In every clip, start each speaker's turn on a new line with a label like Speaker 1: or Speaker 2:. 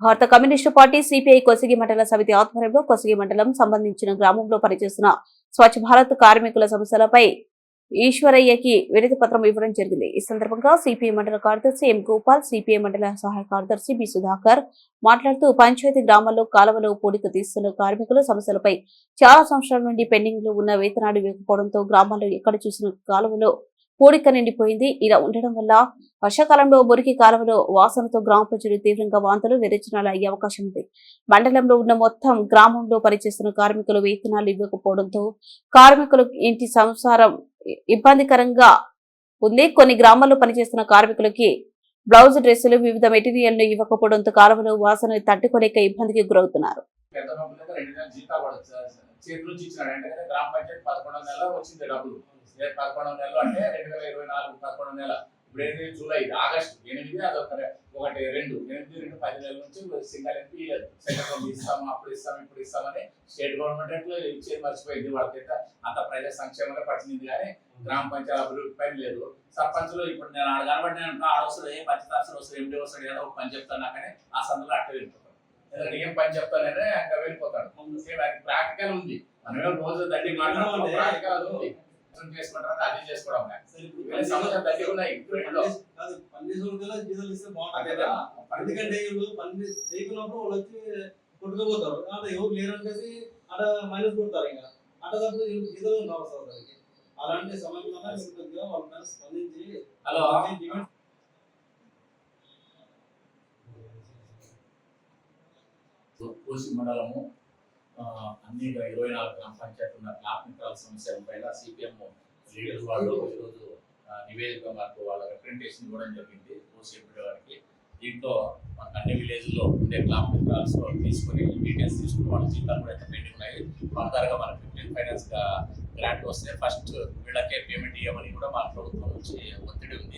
Speaker 1: భారత communist party CPI Kosigi మండల సమితి ఆధ్వర్యంలో కొసిగి మండలం సంబంధించిన గ్రామంలో పనిచేస్తున్న స్వచ్ఛ భారత్ కార్మికుల సమస్యలపై ఈశ్వరయ్యకి వినతి పత్రం ఇవ్వడం జరిగింది. ఈ సందర్భంగా సిపిఐ మండల కార్యదర్శి ఎం గోపాల్ సిపిఐ మండల సహాయ కార్యదర్శి బి సుధాకర్ మాట్లాడుతూ పంచాయతీ గ్రామాల్లో కాలువలో పూడిక తీస్తున్న కార్మికుల సమస్యలపై చాలా సంవత్సరాల నుండి పెండింగ్లో ఉన్న వేతనాలు ఇవ్వకపోవడంతో గ్రామాల్లో ఎక్కడ చూసిన కాలువలో కోరిక నిండిపోయింది. ఇలా ఉండడం వల్ల వర్షాకాలంలో మురికి కాలంలో వాసనతో గ్రామ ప్రజలు తీవ్రంగా వాంతులు విరచనాలు అయ్యే అవకాశం ఉంది. మండలంలో ఉన్న మొత్తం గ్రామంలో పనిచేస్తున్న కార్మికులు వేతనాలు ఇవ్వకపోవడంతో కార్మికులు ఇంటి సంసారం ఇబ్బందికరంగా ఉంది. కొన్ని గ్రామాల్లో పనిచేస్తున్న కార్మికులకి బ్లౌజ్ డ్రెస్సులు వివిధ మెటీరియల్ను ఇవ్వకపోవడంతో కాలువలో వాసన తట్టుకోలేక ఇబ్బందికి గురవుతున్నారు.
Speaker 2: చేతి నుంచి ఇచ్చినాడు. అంటే గ్రామ పంచాయతీ వచ్చింది డబ్బులు. పదకొండవ నెలలు అంటే రెండు వేల ఇరవై నాలుగు పదకొండవ నెల. ఇప్పుడు ఏంటి జూలై ఆగస్ట్ ఎనిమిది అదొక రె- ఒకటి రెండు ఎనిమిది రెండు పది నెలల నుంచి సింగల్ ఎంపీ సెంట్రల్ ఇస్తాము అప్పుడు ఇస్తాం ఇప్పుడు ఇస్తామని స్టేట్ గవర్నమెంట్ అట్లా ఇచ్చేది మర్చిపోయింది. వాళ్ళకైతే అంత ప్రజా సంక్షేమంగా పట్టింది కానీ గ్రామ పంచాయతీ అభివృద్ధి పైన లేదు. సర్పంచులు ఇప్పుడు నేను ఆడ కనబడి నేను ఆడ వస్తుంది ఏ పంచాయతీ వస్తుంది ఎండి వస్తాడు ఏదో ఒక పని చెప్తాను నాకని ఆ సందులో అట్లా వెళ్ళిపోతాడు. ఎందుకంటే ఏం పని చెప్తానని అక్కడ వెళ్ళిపోతాడు. అది ప్రాక్టికల్ ఉంది. మనమేమో రోజు దండి మాట్లాడుతున్నాం ప్రాక్టికల్ ఉంది. చేసుకుంటారు? అది చేసుకోవడం వీళ్ళ సమస్యలు దగ్గర ఉన్నాయి
Speaker 3: కాదు పన్నెండు రోజుల జీతాలు ఇస్తే బాగుంటుంది ఎందుకంటే వీళ్ళు పని చేయకున్నప్పుడు వాళ్ళు వచ్చి కొట్టుకుపోతారు. అక్కడ ఎవరు లేరు అనేసి అక్కడ మైనస్ కొడతారు ఇంకా. అట్లా వీళ్ళు జీతాలు సార్ దానికి అలాంటి సమయంలో వాళ్ళ మీద స్పందించి
Speaker 2: హలో.
Speaker 3: వాళ్ళకి డిమాండ్
Speaker 2: కోసి మండలము అన్ని ఇరవై నాలుగు గ్రామ పంచాయతీ ఉన్న కార్మికుల సమస్యల పైన సిపిఎం లీడర్ వాళ్ళు ఈరోజు నివేదిక మాకు వాళ్ళ రిప్రజెంటేషన్ ఇవ్వడం జరిగింది. పోస్ట్ ఎంపీ గారికి. దీంట్లో మనకు అన్ని విలేజ్లో ఉండే కార్మికులు తీసుకొని డీటెయిల్స్ తీసుకుని వాళ్ళ జీతాలు కూడా పెండింగ్ ఉన్నాయి. ఫర్దర్గా మనకి ఫిఫ్టీన్ ఫైనాన్స్గా గ్రాంట్ వస్తే ఫస్ట్ వీళ్ళకే పేమెంట్ ఇవ్వమని కూడా మన ప్రభుత్వం నుంచి ఒత్తిడి ఉంది.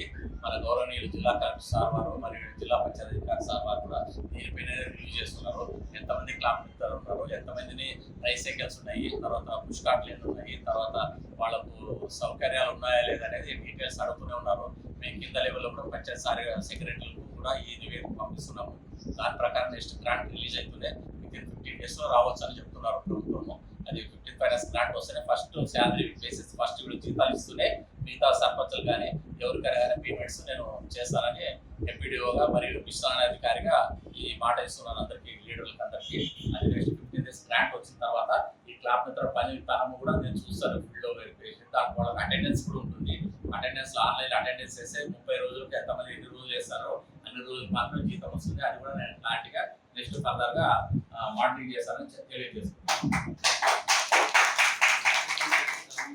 Speaker 2: మన గౌరవనీయులు జిల్లా కలెక్టర్ సార్ వారు మరియు జిల్లా పంచాయతీ అధికారి సార్ వారు కూడా దీనిపైన రివ్యూ చేస్తున్నారు. ఎంతమంది క్లాంపిస్తారు ఉన్నారు? ఎంతమందిని రైస్ సైకిల్స్ ఉన్నాయి? తర్వాత పుష్ ఉన్నాయి? తర్వాత వాళ్ళకు సౌకర్యాలు ఉన్నాయా లేదా అనేది డీటెయిల్స్ అడుగుతూనే ఉన్నారు. మేము కింద లెవెల్లో కూడా పంచాయతీ సార్ సెక్రటరీలకు కూడా ఈ నివేదిక పంపిస్తున్నాము. దాని ప్రకారం నెక్స్ట్ గ్రాంట్ రిలీజ్ అవుతుంది విత్ ఇన్ ఫిఫ్టీన్ డేస్లో రావచ్చు అని చెప్తున్నారు ప్రభుత్వం. ఎక్కడైనా స్లాట్ వస్తేనే ఫస్ట్ శాలరీ బేసిస్ ఫస్ట్ కూడా జీతాలు ఇస్తూనే మిగతా సర్పంచులు కానీ ఎవరికైనా కానీ పేమెంట్స్ నేను చేస్తానని ఎంపీడీఓగా మరియు విశ్రాంతి అధికారిగా ఈ మాట ఇస్తున్నాను అందరికీ లీడర్లకు అందరికీ. అది నెక్స్ట్ ఫిఫ్టీన్ డేస్ గ్రాంట్ వచ్చిన తర్వాత ఈ క్లాప్ మిత్ర పని విధానం కూడా నేను చూస్తాను ఫీల్డ్లో వెరిఫికేషన్ దాని కూడా అటెండెన్స్ కూడా ఉంటుంది. అటెండెన్స్ ఆన్లైన్ అటెండెన్స్ చేస్తే ముప్పై రోజులకి ఎంతమంది ఎన్ని రోజులు వేస్తారో అన్ని రోజులు మాత్రం జీతం వస్తుంది. అది కూడా నేను క్లారిటీగా నెక్స్ట్ ఫర్దర్గా మానిటరింగ్ చేస్తానని తెలియజేస్తున్నాను.